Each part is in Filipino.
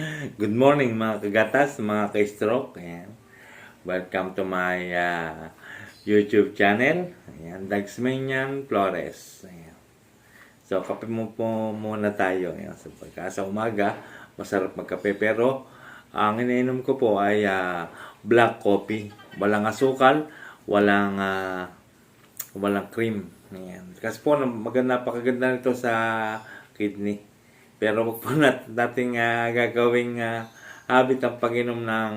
Good morning mga kagatas, mga ka-stroke. Ayan. Welcome to my uh, YouTube channel. Ayan, Dagsmanian Flores. Ayan. So, kape mo po muna tayo. Ayan. So, pagka sa umaga, masarap magkape. Pero, ang iniinom ko po ay ah, black coffee. Walang asukal, walang ah, walang cream. Ayan. Kasi po, maganda, napakaganda nito sa kidney. Pero wag po nat nating ah, gagawing ah, habit ang pag-inom ng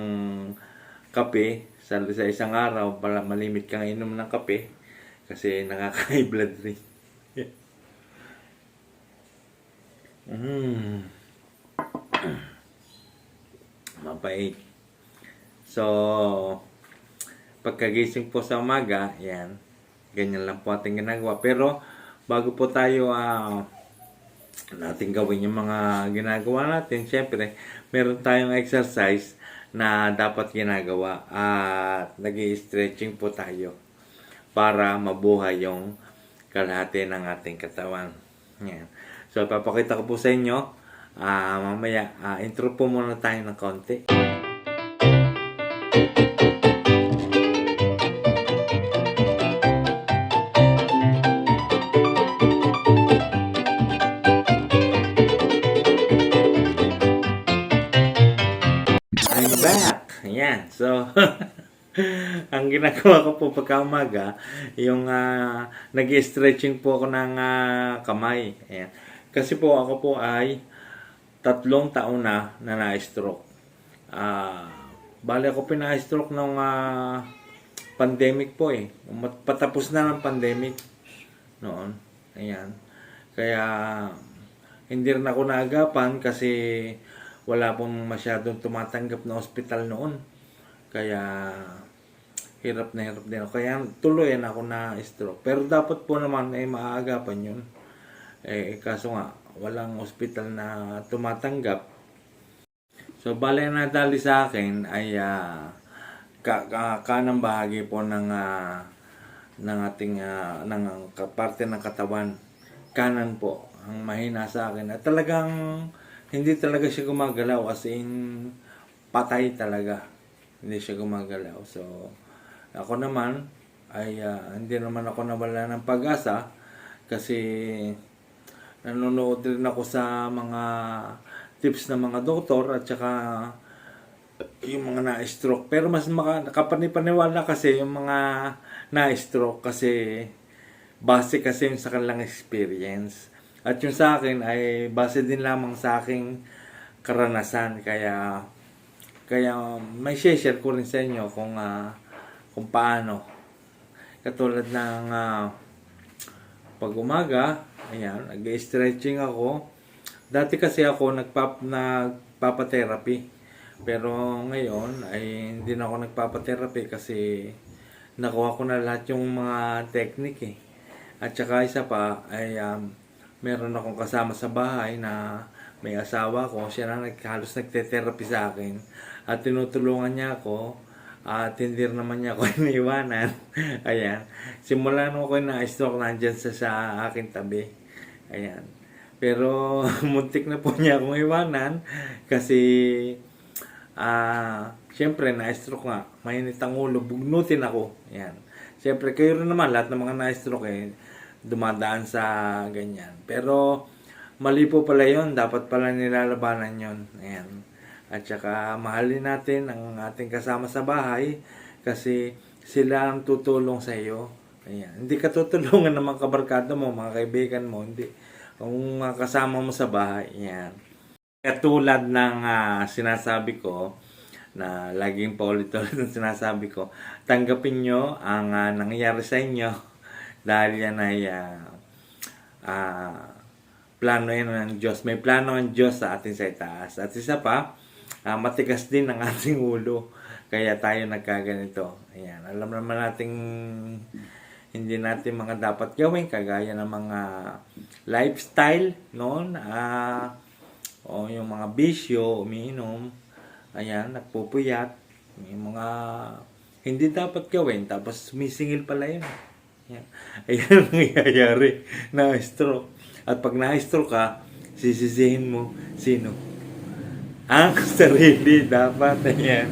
kape sa, sa isang araw para malimit kang inom ng kape kasi nakaka-high blood rin. mm. Mabait. So, pagkagising po sa umaga, yan, ganyan lang po ating ginagawa. Pero, bago po tayo ah, natin gawin yung mga ginagawa natin, syempre, meron tayong exercise na dapat ginagawa at nag stretching po tayo para mabuhay yung kalahati ng ating katawan. Yan. So, papakita ko po sa inyo, ah mamaya, ah, intro po muna tayo ng konti. Ayan. So, ang ginagawa ko po pagka umaga, yung uh, nag-stretching po ako ng ah, kamay. Ayan. Kasi po ako po ay tatlong taon na na na-stroke. Ah, bali ako pina-stroke nung ah, pandemic po eh. Patapos na ng pandemic noon. Ayan. Kaya hindi rin ako naagapan kasi wala pong masyadong tumatanggap na ospital noon. Kaya hirap na hirap din ako. Kaya tuloy na ako na stroke. Pero dapat po naman ay maaagapan yun. Eh, kaso nga, walang ospital na tumatanggap. So, bale na nadali sa akin ay ah, ka, ka, kanang bahagi po ng ah, ng ating ah, ng parte ng katawan. Kanan po ang mahina sa akin. At talagang hindi talaga siya gumagalaw as in patay talaga. Hindi siya gumagalaw. So, ako naman ay ah, hindi naman ako nawala ng pag-asa kasi nanonood din ako sa mga tips ng mga doktor at saka yung mga na-stroke. Pero mas maka, nakapanipaniwala kasi yung mga na-stroke kasi base kasi yun sa kanilang experience. At yung sa akin ay base din lamang sa aking karanasan. Kaya kaya may share ko rin sa inyo kung ah, kung paano. Katulad ng ah, pag umaga, ayan, nag-stretching ako. Dati kasi ako nagpap nagpapa-therapy. Pero ngayon ay hindi na ako nagpapa-therapy kasi nakuha ko na lahat yung mga technique eh. At saka isa pa ay um, meron akong kasama sa bahay na may asawa ko. Siya na nag, halos nagte-therapy sa akin. At tinutulungan niya ako. At hindi naman niya ako iniiwanan. Ayan. Simula nung ako na-stroke, nandyan sa, sa akin tabi. Ayan. Pero muntik na po niya akong iwanan kasi ah Siyempre, na-stroke nga. Mainit ang ulo. Bugnutin ako. Ayan. Siyempre, kayo rin naman, lahat ng mga na-stroke eh, dumadaan sa ganyan. Pero, mali po pala yun. Dapat pala nilalabanan yun. Ayan. At saka, mahalin natin ang ating kasama sa bahay kasi sila ang tutulong sa iyo. Ayan. Hindi ka tutulungan ng mga kabarkada mo, mga kaibigan mo. Hindi. Kung kasama mo sa bahay. Ayan. Katulad ng ah, sinasabi ko, na laging paulit-ulit ang sinasabi ko, tanggapin nyo ang ah, nangyayari sa inyo dahil yan ay ah, ah, plano yan ng Diyos. May plano ang Diyos sa atin sa itaas. At isa pa, ah, matigas din ang ating ulo. Kaya tayo nagkaganito. Ayan. Alam naman nating hindi natin mga dapat gawin kagaya ng mga lifestyle noon ah o yung mga bisyo, umiinom, ayan, nagpupuyat, may mga hindi dapat gawin, tapos sumisingil pala yun. Ayan, ayan ang nangyayari na stroke. At pag na-stroke ka, sisisihin mo sino? Ang sarili dapat. Ayan.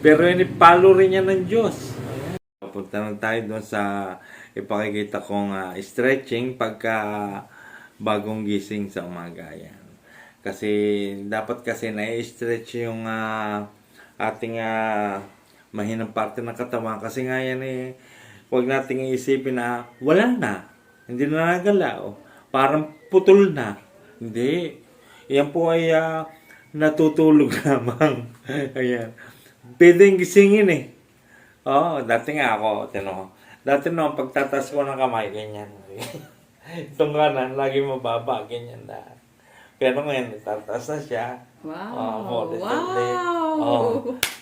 Pero inipalo rin yan ng Diyos. Papunta lang tayo doon sa ipakikita kong ah, stretching pagka bagong gising sa umaga. Yan. Kasi dapat kasi na-stretch yung ah, ating ah, mahinang parte ng katawan. Kasi nga yan eh, huwag nating iisipin na wala na. Hindi na nagalaw. Parang putol na. Hindi. Yan po ay ah, natutulog lamang. Ayan. Pwedeng gisingin eh. Oo, dati nga ako, tino. Dati no, pagtatas ko ng kamay, ganyan. Itong kanan, lagi mababa, ganyan na. Pero ngayon, tataas na siya. Wow. Oh, ulit, wow. Oh,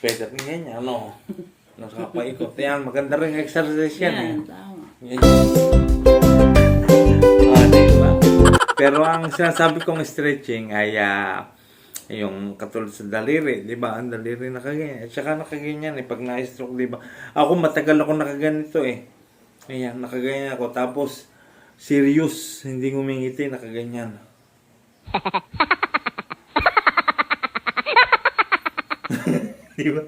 pwede rin ganyan, ano. Nakapaikot yan. Maganda rin exercise yan. eh. Yan, tama. Ah, diba? Pero ang sinasabi kong stretching ay ah, yung katulad sa daliri, di ba? Ang daliri nakaganyan. At saka nakaganyan eh, pag na-stroke, di ba? Ako matagal ako nakaganito eh. Ayan, nakaganyan ako. Tapos, serious, hindi ngumingiti, nakaganyan. di ba?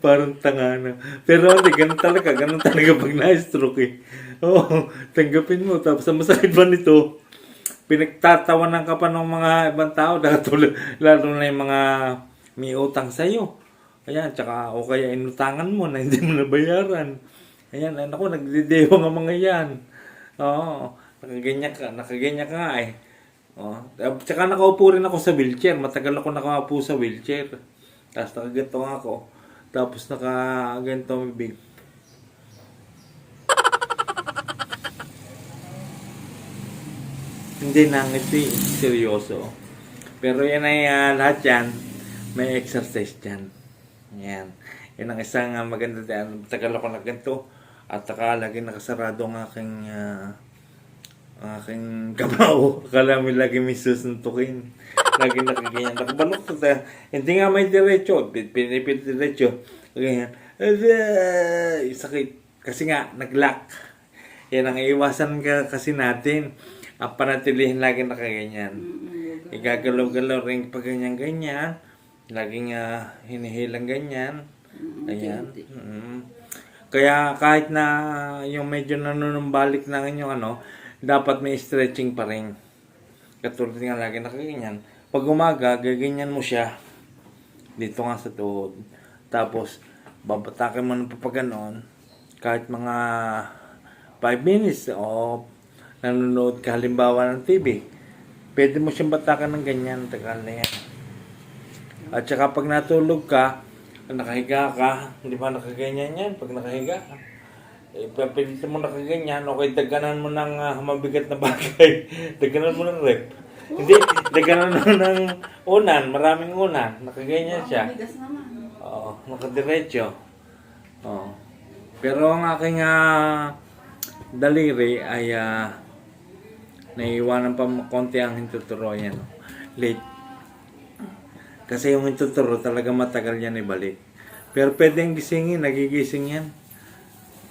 Parang tanga na. Pero hindi, ganun talaga. Ganun talaga pag na-stroke eh. Oo, tanggapin mo. Tapos ang masakit ba nito? Pinagtatawanan ka pa ng mga ibang tao. Lalo, lalo na yung mga may utang sa'yo. Ayan, tsaka o kaya inutangan mo na hindi mo nabayaran. Ayan, ay, naku, nagdidewa nga mga yan. Oo, nakaganyan ka, nakaganyan ka nga eh. Oo. Tsaka nakaupo rin ako sa wheelchair. Matagal ako nakaupo sa wheelchair. Tapos nakaganto ako. Tapos nakaganto ang bibig. Hindi nangiti, seryoso. Pero yan ay ah, lahat yan, may exercise dyan. Yan. Yan ang isang ah, maganda dyan. Tagal ako na ganito. At saka lagi nakasarado ang aking ang aking kamao. Akala mo lagi may susuntukin. Lagi nakaganyan. Nakabalok ko ta. Hindi nga may diretso. Pinipit diretso. Ganyan. Sakit. Kasi nga, nag-lock. Yan ang iiwasan ka kasi natin. Ang panatilihin lagi nakaganyan. Mm-mm. Igagalaw-galaw rin pag ganyan-ganyan. Laging uh, hinihilang ganyan. Ayan. Mm. Kaya kahit na yung medyo nanunumbalik na yung ano, dapat may stretching pa rin. Katulad nga lagi nakaganyan. Pag umaga, gaganyan mo siya. Dito nga sa tuhod. Tapos, babatakin mo ng papaganon. Kahit mga 5 minutes o nanonood ka halimbawa ng TV. Pwede mo siyang batakan ng ganyan. Tagal na yan. At saka pag natulog ka, nakahiga ka, hindi ba nakaganyan yan? Pag nakahiga ka, eh, papilitin mo nakaganyan, okay, daganan mo ng ah, mabigat na bagay. daganan mo ng rep. Hindi, daganan mo ng unan, maraming unan. Nakaganyan siya. Oo, nakadiretso. Oo. Pero ang aking ah, daliri ay ah, naiiwanan pa konti ang hintuturo yan. Late. Kasi yung hintuturo talaga matagal yan ibalik. Pero pwedeng gisingin, nagigising yan.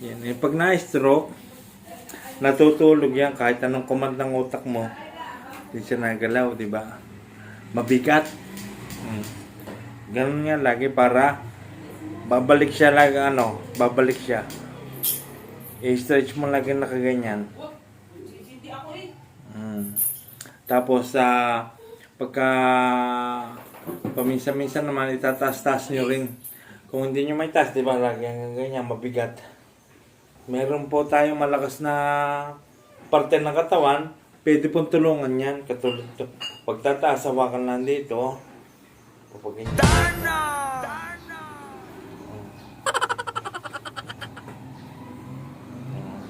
Yan. Eh, pag na-stroke, natutulog yan kahit anong command ng utak mo. Hindi siya nagalaw, di ba? Mabigat. Mm. Ganun nga lagi para babalik siya lagi ano, babalik siya. I-stretch mo lagi nakaganyan. Mm. Tapos sa pagka paminsan-minsan naman itataas-taas nyo rin. Kung hindi nyo may taas, di ba, lagi ganyan, mabigat. Meron po tayong malakas na parte ng katawan, pwede pong tulungan yan. Katulad to. Pagtataas, hawakan lang dito. Papagin.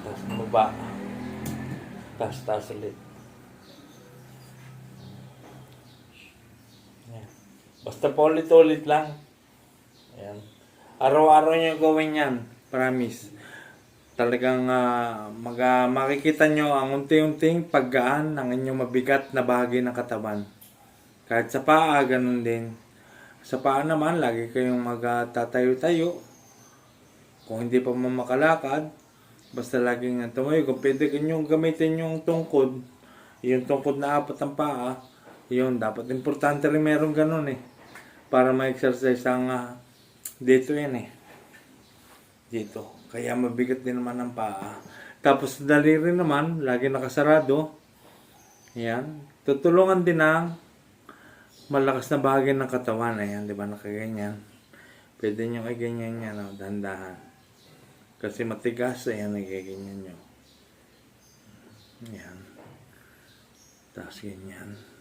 Tapos baba. Taas, taas ulit. Basta paulit-ulit lang. Ayan. Araw-araw nyo gawin yan. Promise. Talagang ah, mag, ah, makikita nyo ang unti-unting paggaan ng inyong mabigat na bahagi ng katawan. Kahit sa paa, ganun din. Sa paa naman, lagi kayong magtatayo-tayo. Kung hindi pa mamakalakad, basta laging tumayo. Kung pwede kanyong gamitin yung tungkod, yung tungkod na apat ang paa, Yun, dapat importante rin meron ganun eh. Para ma-exercise ang ah, dito yan eh. Dito. Kaya mabigat din naman ang paa. Tapos daliri naman, lagi nakasarado. Yan. Tutulungan din ang malakas na bahagi ng katawan. Ayan, di ba? Nakaganyan. Pwede nyo ay ganyan yan, oh, dahan-dahan. Kasi matigas, ayan, nagaganyan nyo. Yan. Tapos ganyan.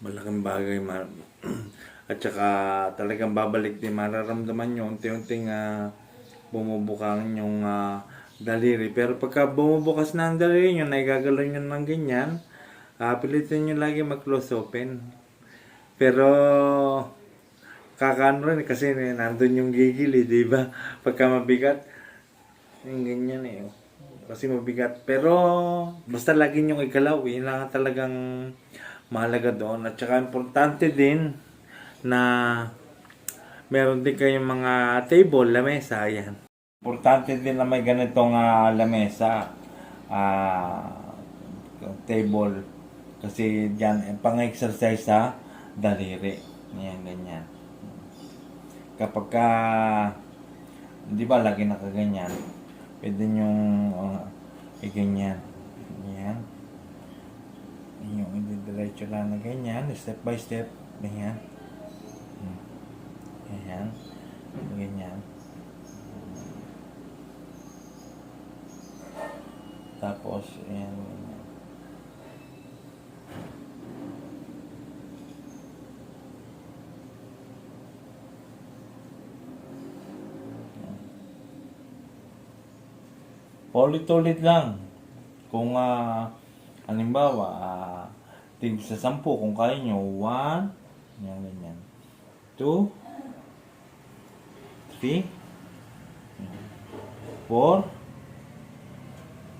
Malaking bagay. Ma- At saka talagang babalik din mararamdaman nyo unti-unting ah, bumubukang yung ah, daliri. Pero pagka bumubukas na ang daliri nyo, naigagalaw nyo ng ganyan, ah, pilitin nyo lagi mag-close open. Pero kakano rin kasi nandun yung gigil eh, di ba? Pagka mabigat, yung ganyan eh. oh. Kasi mabigat. Pero basta lagi nyo ikalaw, yun lang ang talagang mahalaga doon. At saka importante din na meron din kayong mga table, lamesa, yan. Importante din na may ganitong ah, lamesa, ah, table. Kasi dyan, eh, pang-exercise sa daliri. Yan, ganyan. Kapag ka, di ba, lagi nakaganyan, pwede nyong uh, iganyan. Yan. Yung diretso lang na ganyan, step by step. Ganyan. Hmm. Ganyan. Ganyan. Tapos, ayan. ganyan. Paulit-ulit lang. Kung, ah, halimbawa, ah, tig sa sampu, kung kaya nyo, one, yan, ganyan. Two, three, four,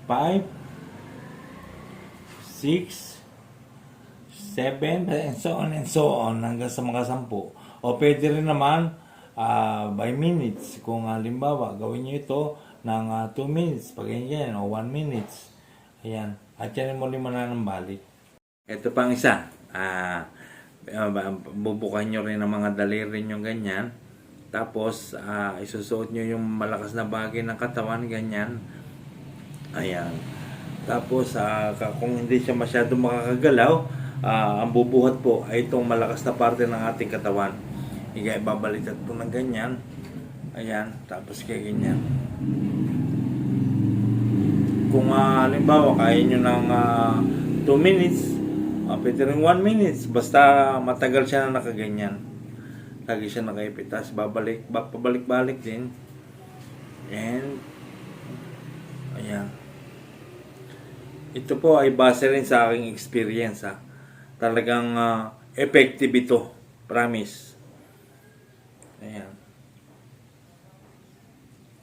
five, six, seven, and so on and so on hanggang sa mga sampu. O pwede rin naman ah, by minutes. Kung halimbawa, gawin nyo ito ng 2 minutes, pag ganyan, o 1 minutes. Ayan. At yan mo lima na ng balik. Ito pang isa. Ah, ah, bubukan nyo rin ang mga daliri nyo ganyan. Tapos, ah, isusuot nyo yung malakas na bagay ng katawan, ganyan. Ayan. Tapos, ah, kung hindi siya masyado makakagalaw, ah, ang bubuhat po ay itong malakas na parte ng ating katawan. Iga, ibabaliktad po ng ganyan. Ayan. Tapos kaya ganyan. Kung ah, halimbawa, kaya nyo ng 2 minutes, uh, pwede rin 1 minutes. Basta matagal siya na nakaganyan. Lagi siya nakaipit. Tapos babalik, ba- pabalik-balik din. And, ayan. Ito po ay base rin sa aking experience ha. Talagang ah, effective ito. Promise. Ayan.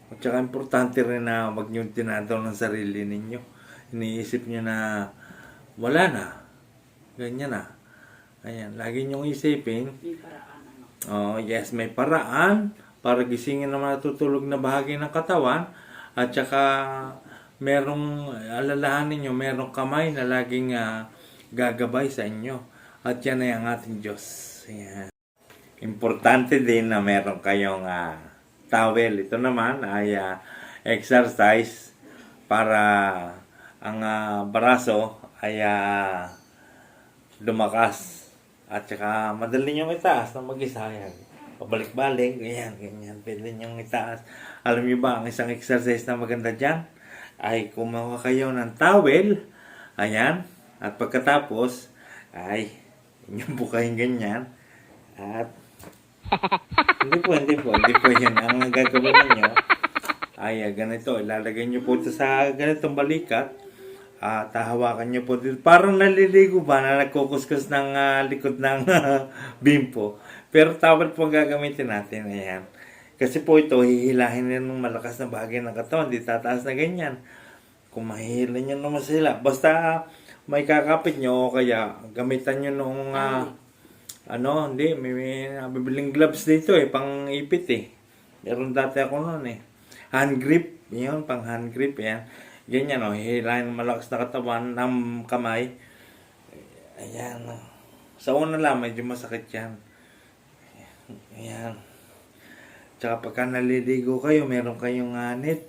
At saka importante rin na wag niyong tinataw ng sarili ninyo. Iniisip niyo na wala na. Ganyan na. Ayan. Lagi niyong isipin, May paraan ano. Oh, yes, may paraan para gisingin ang natutulog na bahagi ng katawan at saka merong alalahanin nyo, merong kamay na laging ah, gagabay sa inyo. At yan ay ang ating Diyos. Ayan. Importante din na meron kayong ah, towel. Ito naman ay ah, exercise para ang ah, braso ay ah, lumakas. At saka madali niyong itaas na mag-isa yan. Pabalik-balik, ganyan, ganyan. Pwede niyong itaas. Alam niyo ba, ang isang exercise na maganda dyan ay kumuha kayo ng towel. Ayan. At pagkatapos, ay inyong bukayin ganyan. At hindi po, hindi po, hindi po yun. Ang gagawin ninyo ay ah, ganito. Ilalagay niyo po ito sa ganitong balikat. Ah, tahawakan niyo po dito. Parang naliligo ba na nagkukuskus ng ah, likod ng bimpo. Pero towel po ang gagamitin natin. Ayan. Kasi po ito, hihilahin niyo ng malakas na bahagi ng katawan. Di tataas na ganyan. Kung mahihila niyo naman sila. Basta may kakapit niyo o kaya gamitan niyo nung ah, ano, hindi, may, may nabibiling gloves dito eh, pang ipit eh. Meron dati ako noon eh. hand grip. Yun, pang hand grip. Yan. Ganyan, oh. Hilahin malakas na katawan ng kamay. Ayan. oh. Sa una lang, medyo masakit yan. Ayan. Tsaka pagka naliligo kayo, meron kayong uh, net.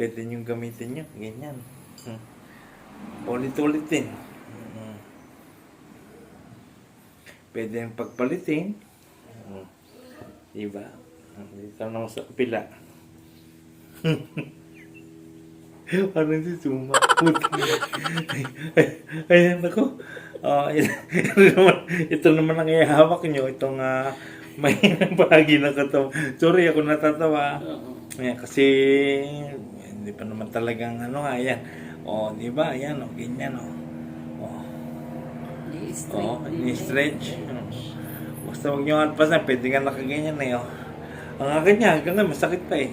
Pwede nyo gamitin nyo. Ganyan. Hmm. Ulit-ulit. Hmm. Pwede yung pagpalitin. Hmm. Diba? Dito naman sa kapila. Parang si ay, ayan ako. Ah, ito, naman, ito naman ang ihawak nyo. Itong uh, may bahagi ng katawan. Sorry, ako natatawa. Ayan, kasi hindi pa naman talagang ano nga, ayan. O, di ba? Ayan, o, ganyan, o. O, o, ni-stretch. Basta huwag nyo alpasan, pwede ka nakaganyan na yun. Ang akin niya, hanggang masakit pa eh.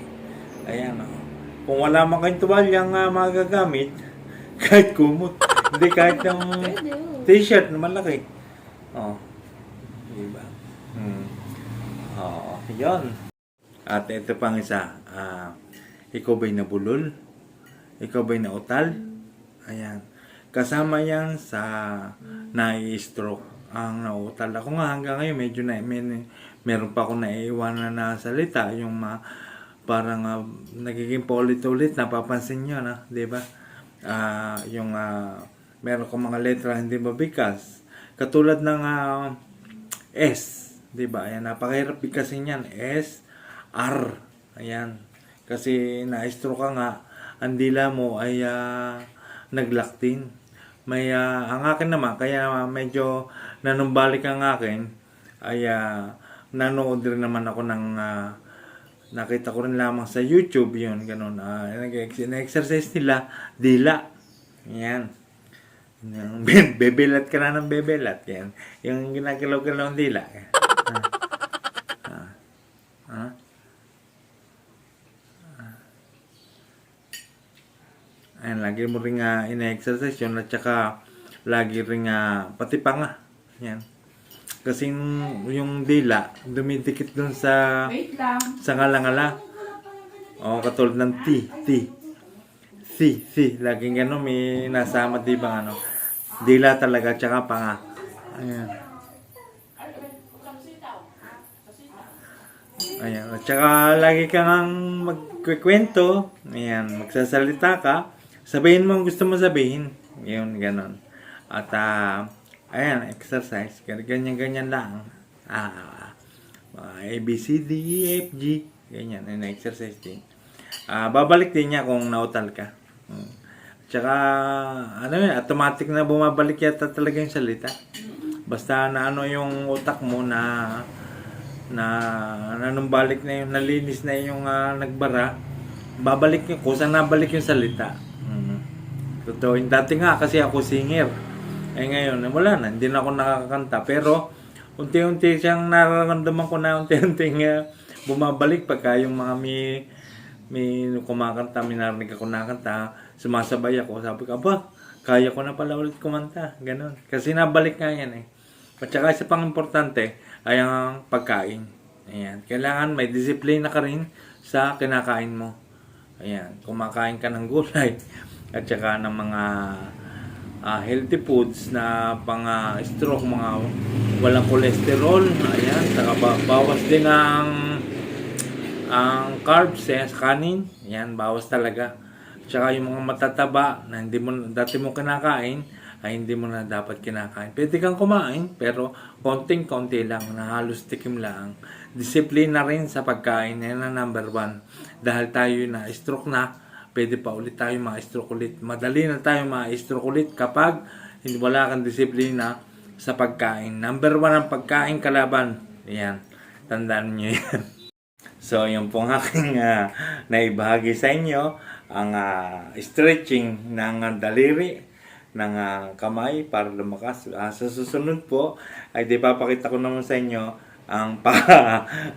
Ayan, o. Kung wala man kayong tuwalyang uh, magagamit, kahit kumot. Hindi kahit yung Pwede, oh. t-shirt na malaki. O. Di ba? Hmm. Oo, yun. At ito pang isa. ah ikaw ba'y nabulol? Ikaw ba'y nautal? Ayan. Kasama yan sa nai-stroke ang nautal. Ako nga hanggang ngayon medyo na, may, meron pa ako naiiwanan na salita. Yung ma, parang ah, nagiging paulit-ulit. Napapansin nyo na, di ba? Ah, yung ah, meron ko mga letra hindi mabigas. Katulad ng ah, S, 'di ba? Ayan, napakahirap bigkasin 'yan. S R. Ayan. Kasi na-stroke ka nga, ang dila mo ay ah, naglaktin. May ah, ang akin naman kaya medyo nanumbalik ang akin ay ah, nanood rin naman ako ng ah, nakita ko rin lamang sa YouTube yun, ganun. Uh, exercise nila, dila. Yan. Bebelat ka na ng bebelat. Yan. Yung ginagalaw-galaw ng dila. Ah. Ah. Ah. Ayan, lagi mo rin nga ina-exercise yun at saka lagi rin nga pati pa nga. Yan. Kasi yung, yung dila, dumidikit dun sa Wait lang. sa ngala-ngala. O, katulad ng T, T. C, C. Laging ano, may nasama, di ba, ano. Dila talaga, tsaka panga. Ayan. Ayan. At saka, lagi ka nga magkikwento. Ayan, magsasalita ka. Sabihin mo ang gusto mo sabihin. Yun, ganon. At, ah, ayan, exercise. Ganyan-ganyan lang. Ah, ah, A, B, C, D, E, F, G. Ganyan, yun, exercise din. Ah, babalik din niya kung nautal ka. Hmm. Tsaka, ano yun, automatic na bumabalik yata talaga yung salita. Basta na ano yung utak mo na na nanumbalik na yung nalinis na yung ah, nagbara, babalik yung kung saan nabalik yung salita. Mm. Totoo. Dati nga kasi ako singer. Eh ngayon, wala na. Hindi na ako nakakanta. Pero, unti-unti siyang nararamdaman ko na unti-unti nga bumabalik pagka yung mga may, may kumakanta, may narinig ako nakanta, sumasabay ako. Sabi ko, aba, kaya ko na pala ulit kumanta. Ganon. Kasi nabalik nga yan eh. At saka isa pang importante ay ang pagkain. Ayan. Kailangan may disiplina ka rin sa kinakain mo. Ayan. Kumakain ka ng gulay at saka ng mga ah, healthy foods na pang ah, stroke, mga walang cholesterol. Ayan. Saka ba- bawas din ang ang carbs eh, kanin. Ayan. Bawas talaga. Tsaka yung mga matataba na hindi mo dati mo kinakain ay hindi mo na dapat kinakain. Pwede kang kumain pero konting-konti lang na halos tikim lang. Disiplina rin sa pagkain yan ang number one. Dahil tayo na stroke na, pwede pa ulit tayo ma-stroke ulit. Madali na tayo ma-stroke ulit kapag hindi wala kang disiplina sa pagkain. Number one ang pagkain kalaban. Yan. Tandaan niyo yan. So, yung pong aking uh, naibahagi sa inyo, ang ah, stretching ng ah, daliri, ng ah, kamay para lumakas. Ah, sa susunod po, ay di papakita ko naman sa inyo ang pa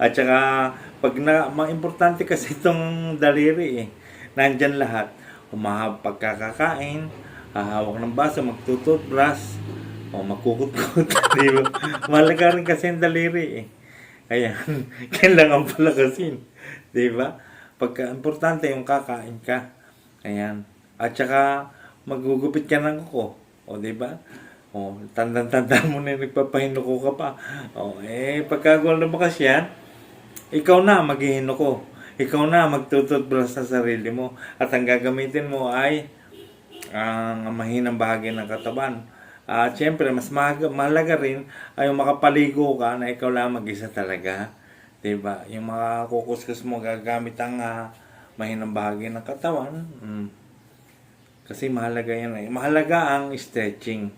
at saka pag na importante kasi itong daliri eh nandyan lahat humahab pagkakakain hahawak ng baso magtututbrush o magkukut-kut di ba malaga rin kasi ang daliri eh Ayan, kailangan palakasin. Di ba? pagka importante yung kakain ka. Ayan. At saka magugupit ka ng kuko. O, di ba? O, tandang-tanda mo na nagpapahinuko ka pa. O, eh, pagka lumakas yan, ikaw na maghihinuko. Ikaw na magtututbrush sa sarili mo. At ang gagamitin mo ay ang mahinang bahagi ng katawan. At syempre, mas mahalaga, mahalaga rin ay yung makapaligo ka na ikaw lang mag-isa talaga. 'Di ba? Yung mga kukuskus mo gagamit ang ah, mahinang bahagi ng katawan. Mm. Kasi mahalaga yan eh. Mahalaga ang stretching.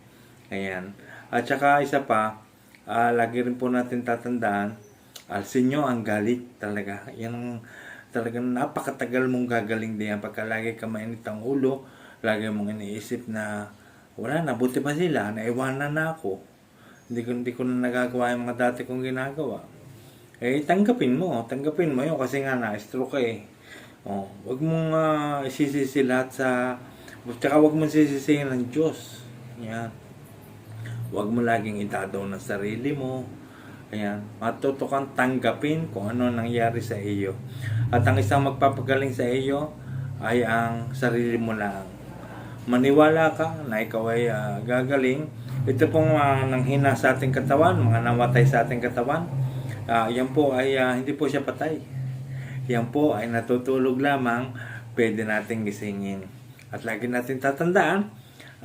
Ayan. At saka isa pa, ah, lagi rin po natin tatandaan, alsin nyo ang galit talaga. Yan ang talagang napakatagal mong gagaling din yan. Pagka lagi ka mainit ang ulo, lagi mong iniisip na wala na, buti pa sila, naiwanan na ako. Hindi ko, hindi ko na nagagawa yung mga dati kong ginagawa. Eh, tanggapin mo. Tanggapin mo yun kasi nga na-stroke ka eh. Oh, wag mong uh, isisisi lahat sa... Tsaka wag mong sisisihin ng Diyos. Yan. Huwag mo laging itadaw ng sarili mo. Ayan. Matuto kang tanggapin kung ano nangyari sa iyo. At ang isang magpapagaling sa iyo ay ang sarili mo lang. Maniwala ka na ikaw ay ah, gagaling. Ito pong mga nanghina sa ating katawan, mga namatay sa ating katawan. ah, yan po ay ah, hindi po siya patay. Yan po ay natutulog lamang, pwede nating gisingin. At lagi natin tatandaan,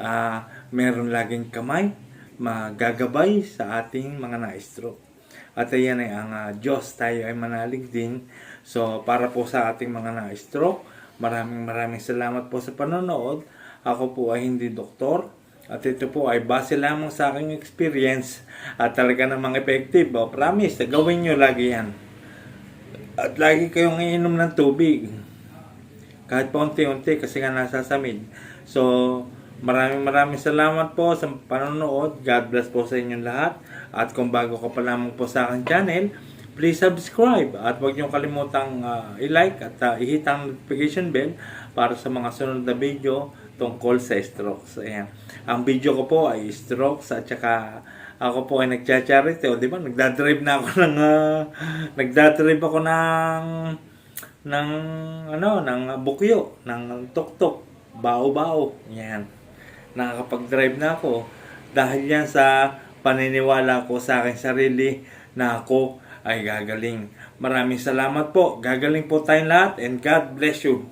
ah, meron laging kamay, magagabay sa ating mga na-stroke. At ayan ay ang ah, Diyos, tayo ay manalig din. So, para po sa ating mga na-stroke, maraming maraming salamat po sa panonood. Ako po ay hindi doktor. At ito po ay base lamang sa aking experience at talaga namang effective. O, promise, gawin nyo lagi yan. At lagi kayong iinom ng tubig. Kahit pa unti-unti kasi nga nasasamid. So, maraming maraming salamat po sa panonood. God bless po sa inyong lahat. At kung bago ka pa lamang po sa aking channel, please subscribe. At huwag niyo kalimutang ah, i-like at ah, i-hit ang notification bell para sa mga sunod na video tungkol sa strokes. Ayan. Ang video ko po ay strokes at saka ako po ay nagcha-charity. O, di ba? Nagdadrive na ako ng... ah, nagdadrive ako ng... ng ano, ng bukyo, ng tuktok, bao-bao. Yan. Nakakapag-drive na ako dahil yan sa paniniwala ko sa aking sarili na ako ay gagaling. Maraming salamat po. Gagaling po tayong lahat and God bless you.